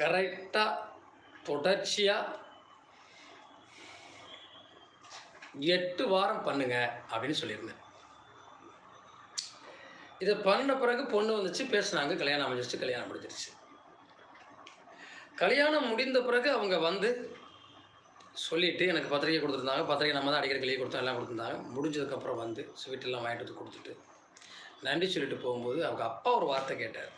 கரெக்டாக தொடர்ச்சியாக எட்டு வாரம் பண்ணுங்க அப்படின்னு சொல்லியிருந்தேன். இதை பண்ண பிறகு பொண்ணு வந்துச்சு பேசுனாங்க கல்யாணம் அமைஞ்சிருச்சு கல்யாணம் முடிஞ்சிருச்சு. கல்யாணம் முடிந்த பிறகு அவங்க வந்து சொல்லிவிட்டு எனக்கு பத்திரிகை கொடுத்துருந்தாங்க. பத்திரிகை நம்ம தான் அடிக்கடி கிளியை கொடுத்தோம் எல்லாம் கொடுத்துருந்தாங்க. முடிஞ்சதுக்கப்புறம் வந்து ஸ்வீட்டெல்லாம் வாங்கிட்டு வந்து கொடுத்துட்டு நன்றி சொல்லிட்டு போகும்போது அவங்க அப்பா ஒரு வார்த்தை கேட்டார்.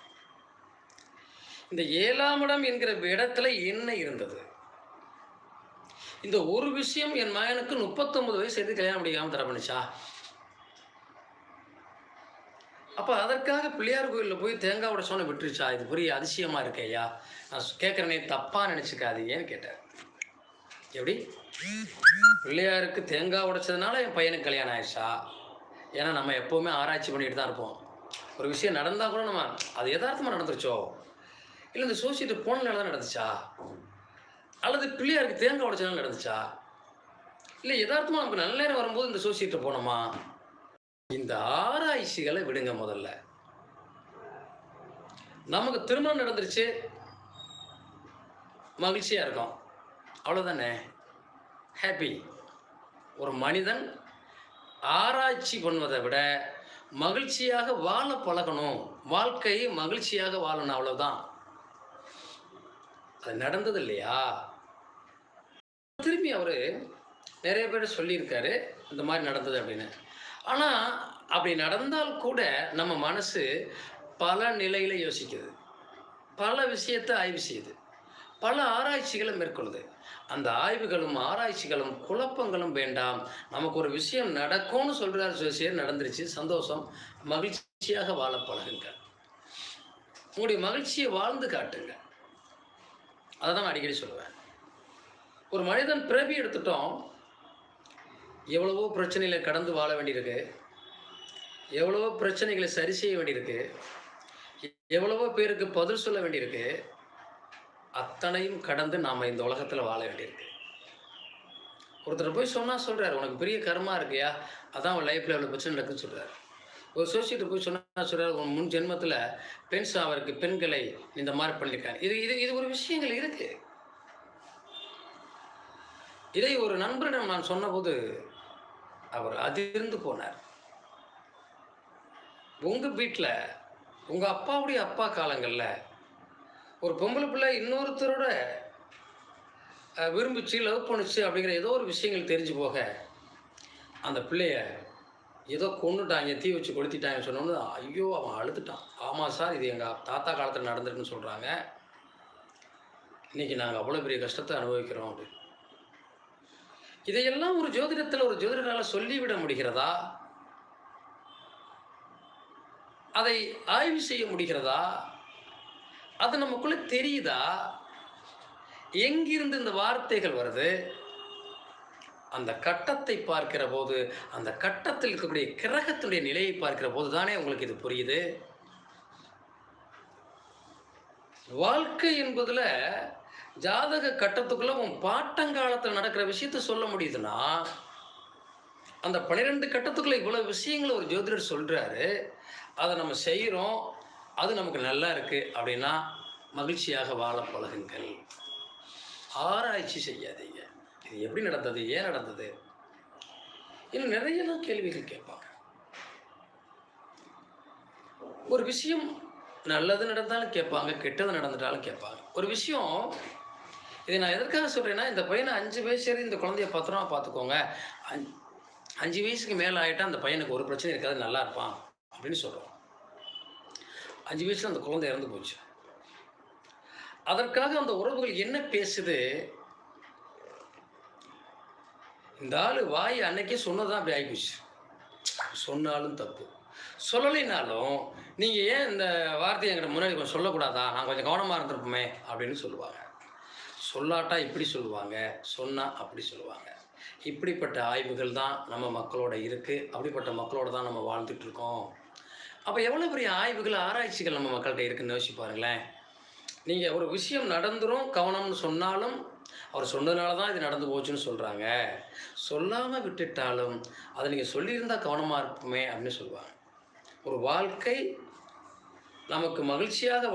இந்த ஏழாம் இடம் என்கிற இடத்துல என்ன இருந்தது? இந்த ஒரு விஷயம் என் மகனுக்கு முப்பத்தொன்பது வயசு எது கல்யாணம் முடியாமல் தர பண்ணுச்சா அப்போ அதற்காக பிள்ளையார் கோயிலில் போய் தேங்காய் உடைச்சோன்னு விட்டுருச்சா? இது பெரிய அதிசயமாக இருக்கேயா நான் கேட்குறேனே தப்பாக நினச்சிக்காதீங்கன்னு கேட்டார் எப்படி? பிள்ளையாருக்கு தேங்காய் உடைச்சதுனால என் பையனுக்கு கல்யாணம் ஆயிடுச்சா? ஏன்னா நம்ம எப்போவுமே ஆராய்ச்சி பண்ணிட்டு தான் இருப்போம். ஒரு விஷயம் நடந்தால் கூட நம்ம அது யதார்த்தமாக நடந்துருச்சோ? இல்லை இந்த சோசியட்டு போனனால தான் நடந்துச்சா? அல்லது பிள்ளையாருக்கு தேங்காய் உடைச்சதுனால நடந்துச்சா? இல்லை யதார்த்தமாக நமக்கு நல்ல நேரம் வரும்போது இந்த சோசியத்தை போனோமா? இந்த ஆராய்ச்சிகளை விடுங்க முதல்ல. நமக்கு திருமணம் நடந்துருச்சு. மகிழ்ச்சியாக இருக்கும். அவ்வளோதானே ஹாப்பி ஒரு மனிதன் ஆராய்ச்சி பண்ணுவதை விட மகிழ்ச்சியாக வாழ பழகணும். வாழ்க்கையை மகிழ்ச்சியாக வாழணும் அவ்வளோதான் அது நடந்தது இல்லையா திரும்பி அவர் நிறைய பேர் சொல்லியிருக்காரு இந்த மாதிரி நடந்தது அப்படின்னு. ஆனால் அப்படி நடந்தால் கூட நம்ம மனசு பல நிலையில் யோசிக்குது. பல விஷயத்தை ஆய்வு செய்யுது. பல ஆராய்ச்சிகளை மேற்கொள்ளுது. அந்த ஆய்வுகளும் ஆராய்ச்சிகளும் குழப்பங்களும் வேண்டாம். நமக்கு ஒரு விஷயம் நடக்கும்னு சொல்கிறார் விஷயம் நடந்துருச்சு. சந்தோஷம். மகிழ்ச்சியாக வாழ பழகுங்க உங்களுடைய மகிழ்ச்சியை வாழ்ந்து காட்டுங்க அதை தான் அடிக்கடி சொல்லுவேன். ஒரு மனிதன் பிறவி எடுத்துட்டோம் எவ்வளவோ பிரச்சனைகளை கடந்து வாழ வேண்டியிருக்கு எவ்வளவோ பிரச்சனைகளை சரி செய்ய வேண்டியிருக்கு எவ்வளவோ பேருக்கு பதில் சொல்ல வேண்டியிருக்கு அத்தனையும் கடந்து நாம் இந்த உலகத்தில் வாழ வேண்டியிருக்கு. ஒருத்தர் போய் சொன்னால் சொல்கிறார் உனக்கு பெரிய கர்மா இருக்கியா? அதான் உன் லைஃப்பில் எவ்வளோ பிரச்சனை நடக்குன்னு சொல்கிறார் ஒரு சோசியத்தை போய் சொன்னால் சொல்கிறார் முன் ஜென்மத்தில் பெண் அவருக்கு பெண்களை இந்த மாதிரி பண்ணியிருக்காங்க இது இது இது ஒரு விஷயங்கள் இருக்கு. இதை ஒரு நண்பரிடம் நான் சொன்னபோது அவர் அதிர்ந்து போனார். உங்கள் வீட்டில் உங்கள் அப்பாவுடைய அப்பா காலங்களில் ஒரு பொம்பளை பிள்ளை இன்னொருத்தரோட விரும்பிச்சு லவ் பண்ணுச்சு அப்படிங்கிற ஏதோ ஒரு விஷயங்கள் தெரிஞ்சு போக அந்த பிள்ளைய ஏதோ கொண்டுட்டாங்க தீ வச்சு கொளுத்திட்டாங்க சொன்னோன்னு ஐயோ அவன் அழுதுட்டான். ஆமாம் சார் இது எங்கள் தாத்தா காலத்தில் நடந்திருக்குன்னு சொல்கிறாங்க இன்றைக்கி நாங்கள் அவ்வளோ பெரிய கஷ்டத்தை அனுபவிக்கிறோம் அப்படின்னு இதையெல்லாம் ஒரு ஜோதிடத்தில் ஒரு ஜோதிடரால் சொல்லிவிட முடிகிறதா? அதை ஆய்வு செய்ய முடிகிறதா? அது நமக்குள்ளே தெரியுதா? எங்கிருந்து இந்த வார்த்தைகள் வருது? அந்த கட்டத்தை பார்க்கிற போது அந்த கட்டத்தில் இருக்கக்கூடிய கிரகத்துடைய நிலையை பார்க்கிற போது தானே உங்களுக்கு இது புரியுது? வாழ்க்கை என்பதில் ஜாதக கட்டத்துக்குள்ள உன் பாட்டங்காலத்தில் நடக்கிற விஷயத்த சொல்ல முடியுதுன்னா அந்த பன்னிரெண்டு கட்டத்துக்குள்ள இவ்வளவு விஷயங்களை ஒரு ஜோதிடர் சொல்றாரு. அதை நம்ம செய்கிறோம் அது நமக்கு நல்லா இருக்கு அப்படின்னா மகிழ்ச்சியாக வாழ பழகுங்கள். ஆராய்ச்சி செய்யாதீங்க. இது எப்படி நடந்தது ஏன் நடந்தது? இன்னும் நிறையலாம் கேள்விகள் கேட்பாங்க. ஒரு விஷயம் நல்லது நடந்தாலும் கேட்பாங்க கெட்டது நடந்துட்டாலும் கேட்பாங்க. ஒரு விஷயம் இதை நான் எதற்காக சொல்கிறேன்னா இந்த பையனை அஞ்சு வயசு சரி இந்த குழந்தைய பத்திரமா பார்த்துக்கோங்க. அஞ்சு அஞ்சு வயசுக்கு மேலே ஆகிட்டா அந்த பையனுக்கு ஒரு பிரச்சனை இருக்காது நல்லா இருப்பான் அப்படின்னு சொல்கிறோம் அஞ்சு வயசில் அந்த குழந்தை இறந்து போச்சு. அதற்காக அந்த உறவுகள் என்ன பேசுது? இந்த ஆள் வாய் அன்னைக்கே சொன்னதான் அப்படி ஆகிப்போச்சு சொன்னாலும் தப்பு. சொல்லலைனாலும் நீங்கள் ஏன் இந்த வார்த்தையை எங்கிட்ட முன்னாடி கொஞ்சம் சொல்லக்கூடாதா? நான் கொஞ்சம் கவனமாக இருந்திருப்போமே அப்படின்னு சொல்லுவாங்க. சொல்லாட்டா இப்படி சொல்லுவாங்க சொன்னால் அப்படி சொல்லுவாங்க. இப்படிப்பட்ட ஆய்வுகள் தான் நம்ம மக்களோட இருக்குது அப்படிப்பட்ட மக்களோட தான் நம்ம வாழ்ந்துட்டுருக்கோம் அப்போ எவ்வளோ பெரிய ஆய்வுகள் ஆராய்ச்சிகள் நம்ம மக்கள்கிட்ட இருக்குன்னு யோசிச்சு பாருங்களேன். நீங்கள் ஒரு விஷயம் நடந்துரும் கவனம்னு சொன்னாலும் அவர் சொன்னதுனால தான் இது நடந்து போச்சுன்னு சொல்கிறாங்க சொல்லாமல் விட்டுட்டாலும் அதை நீங்கள் சொல்லியிருந்தா கவனமாக இருப்போமே அப்படின்னு சொல்லுவாங்க. ஒரு வாழ்க்கை நமக்கு மகிழ்ச்சியாக